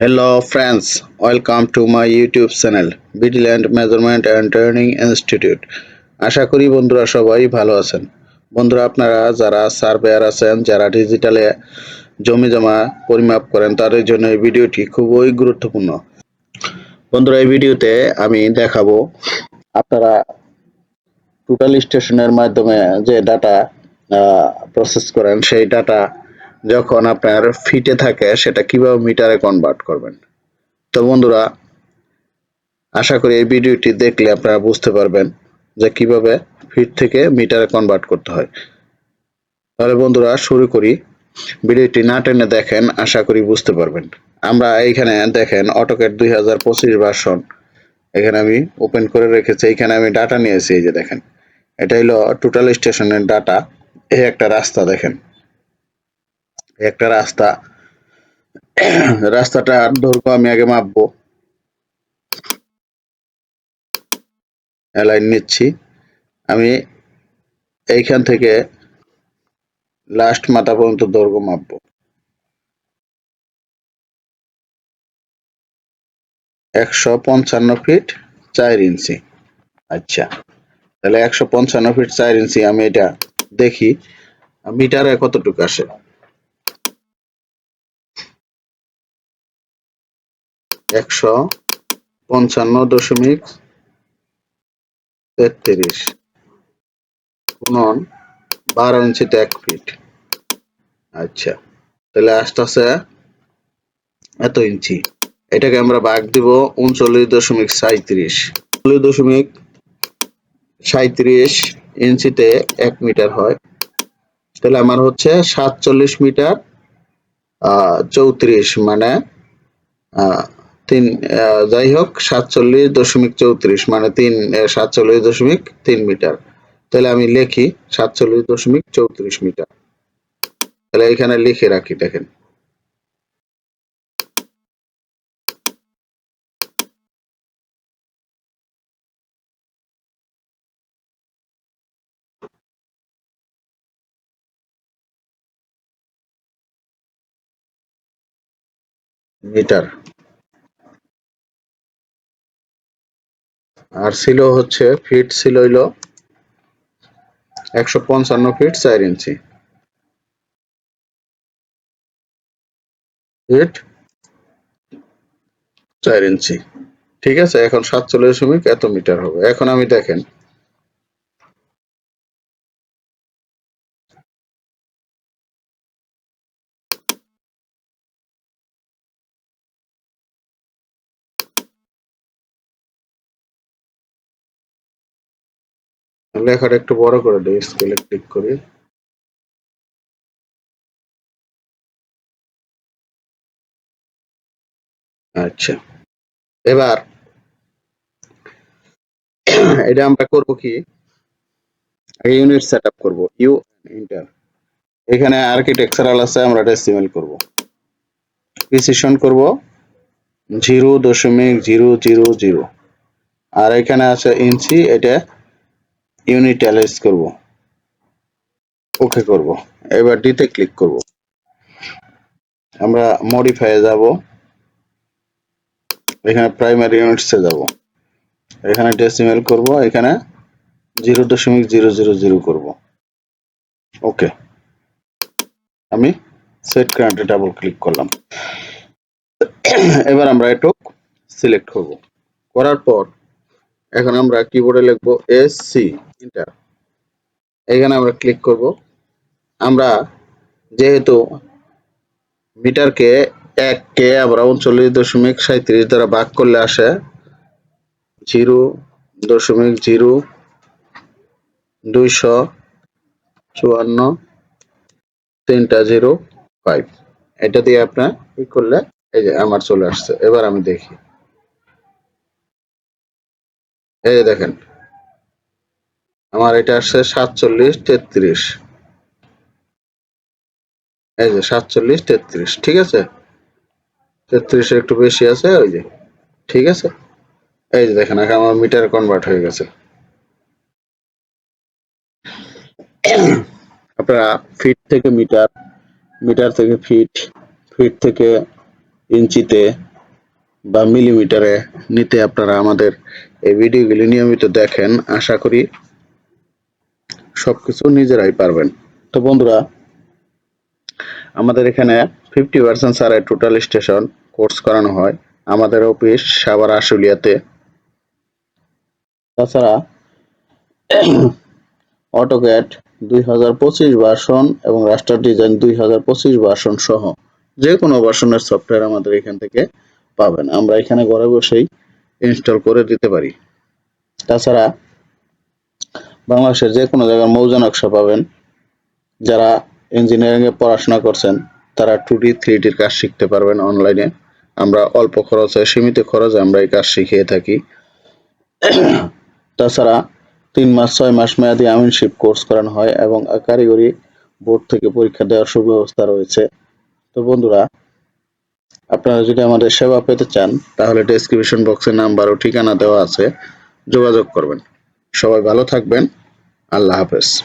Hello friends, welcome to my YouTube channel Bitland Measurement and Training Institute. আশা করি বন্ধুরা সবাই ভালো আছেন। বন্ধুরা আপনারা যারা সার্ভেয়ার আছেন যারা ডিজিটালে জমি জমা পরিমাপ করেন তাদের জন্য এই ভিডিওটি খুবই গুরুত্বপূর্ণ। বন্ধুরা এই ভিডিওতে আমি দেখাবো আপনারা টোটাল স্টেশনের মাধ্যমে যে ডাটা প্রসেস করেন সেই ডাটা যখন আপনার ফিটে থাকে, সেটা কীভাবে মিটারে কনভার্ট করবেন? তো বন্ধুরা, আশা করি এই ভিডিওটি দেখলে আপনারা বুঝতে পারবেন যে কীভাবে ফিট থেকে মিটারে কনভার্ট করতে হয়। তাহলে বন্ধুরা, শুরু করি। ভিডিওটি না টেনে দেখেন, আশা করি বুঝতে পারবেন। আমরা এইখানে দেখেন অটোকেট দুই হাজার পঁচিশ ভার্সন এখানে আমি ওপেন করে রেখেছি এখানে আমি ডাটা নিয়েছি এই যে দেখেন। এটা হলো টোটাল স্টেশনের ডাটা এই একটা রাস্তা দেখেন। একটা রাস্তা। রাস্তাটার দৈর্ঘ্য আমি আগে মাপবো। লাইন নিচ্ছি। আমি এইখান থেকে লাস্ট মাথা পর্যন্ত দৈর্ঘ্য মাপবো। একশো পঞ্চান্ন ফিট চার ইঞ্চি। আচ্ছা। তাহলে একশো পঞ্চান্ন ফিট চার ইঞ্চি, আমি এটা দেখি। মিটারে কতটুকু আসে? একশো পঞ্চান্ন দশমিক তেত্রিশ গুণন বারো ইঞ্চিতে এক ফিট। আচ্ছা তাহলে আসতেছে এত ইঞ্চি। এটাকে আমরা ভাগ দিব উনচল্লিশ দশমিক সাঁত্রিশ উনচল্লিশ দশমিক সাঁত্রিশ ইঞ্চিতে এক মিটার হয়। তাহলে আমার হচ্ছে সাতচল্লিশ মিটার চৌত্রিশ মানে আহ তিন যাই হোক, সাতচল্লিশ দশমিক চৌত্রিশ মানে তিন সাতচল্লিশ দশমিক তিন মিটার। তাহলে আমি লিখি সাতচল্লিশ দশমিক চৌত্রিশ মিটার। তাহলে এখানে লিখে রাখি, দেখেন। মিটার। আর ছিল হচ্ছে ফিট ছিল হইল একশো পঞ্চান্ন ফিট চার ইঞ্চি। ফিট চার ইঞ্চি। ঠিক আছে? এখন সাতচল্লিশ দশমিক এত মিটার হবে। এখন আমি দেখেন। লেখাটা একটু বড় করে দিই স্কেলে ক্লিক করি। আচ্ছা। এবার, এটা আমরা করব কি? ইউনিট সেট আপ করব ইউ ইন্টার এখানে আর্কিটেকচারাল আছে, আমরা ডেসিমেল করব। প্রিসিশন করব জিরো দশমিক জিরো জিরো জিরো আর এখানে আছে ইঞ্চি এটা ইউনিট অ্যালাইজ করব। ওকে করব। এবার ডিতে ক্লিক করব। আমরা মডিফাই যাব। এখানে প্রাইমারি ইউনিটসে যাব। এখানে ডেসিমেল করব। এখানে জিরো দশমিক জিরো জিরো জিরো করব। ওকে আমি সেট কারেন্টে ডাবল ক্লিক করলাম। এবার আমরা একটু সিলেক্ট করব। করার পর এখন আমরা কিবোর্ডে লিখব এস সি ইন্টার এখানে আমরা ক্লিক করব। আমরা যেহেতু মিটারকে এক কে আমরা উনচল্লিশ দশমিক সাঁত্রিশ দ্বারা ভাগ করলে আসে জিরো দশমিক জিরো দুইশো চুয়ান্ন তিনটা জিরো ফাইভ এটা দিয়ে আপনার কি করলে, এই যে আমার চলে আসছে, এবার আমি দেখি। এই দেখেন। আমার এটা আসছে সাতচল্লিশ তেত্রিশ। এই যে সাতচল্লিশ তেত্রিশ, ঠিক আছে? তেত্রিশ একটু বেশি আছে, ওই যে, ঠিক আছে? এই যে দেখেন, এখন আমার মিটার কনভার্ট হয়ে গেছে। আপনারা ফিট থেকে মিটার মিটার থেকে ফিট ফিট থেকে ইঞ্চিতে বা মিলিমিটারে নিতে আপনারা আমাদের এই ভিডিওগুলি নিয়মিত দেখেন, আশা করি সবকিছু নিজেরাই পারবেন। তো বন্ধুরা, আমাদের এখানে ফিফটি পার্সেন্ট সারে টোটাল স্টেশন কোর্স করানো হয়। আমাদের অফিস সাভার আশুলিয়াতে। তাছাড়া অটোক্যাট দুই হাজার পঁচিশ ভার্সন এবং রাস্টার ডিজাইন দুই হাজার পঁচিশ ভার্সন সহ যে কোনো ভার্সনের সফটওয়্যার আমাদের এখান থেকে পাবেন। আমরা এখানে ঘরে বসেই ইনস্টল করে দিতে পারি। তাছাড়া বাংলাদেশের যে কোনো জায়গার মৌজা নকশা পাবেন। যারা ইঞ্জিনিয়ারিং এ পড়াশোনা করছেন, তারা টু ডি থ্রি ডির কাজ শিখতে পারবেন অনলাইনে আমরা অল্প খরচে, সীমিত খরচে আমরা এই কাজ শিখিয়ে থাকি। তাছাড়া তিন মাস, ছয় মাস মেয়াদি আমিনশিপ কোর্স করানো হয় এবং কারিগরি বোর্ড থেকে পরীক্ষা দেওয়ার সুব্যবস্থা রয়েছে। তো বন্ধুরা আপনারা যদি আমাদের সেবা পেতে চান, তাহলে ডেসক্রিপশন বক্সে নাম্বার ও ঠিকানা দেওয়া আছে। যোগাযোগ করবেন। সবাই ভালো থাকবেন। আল্লাহ হাফেজ।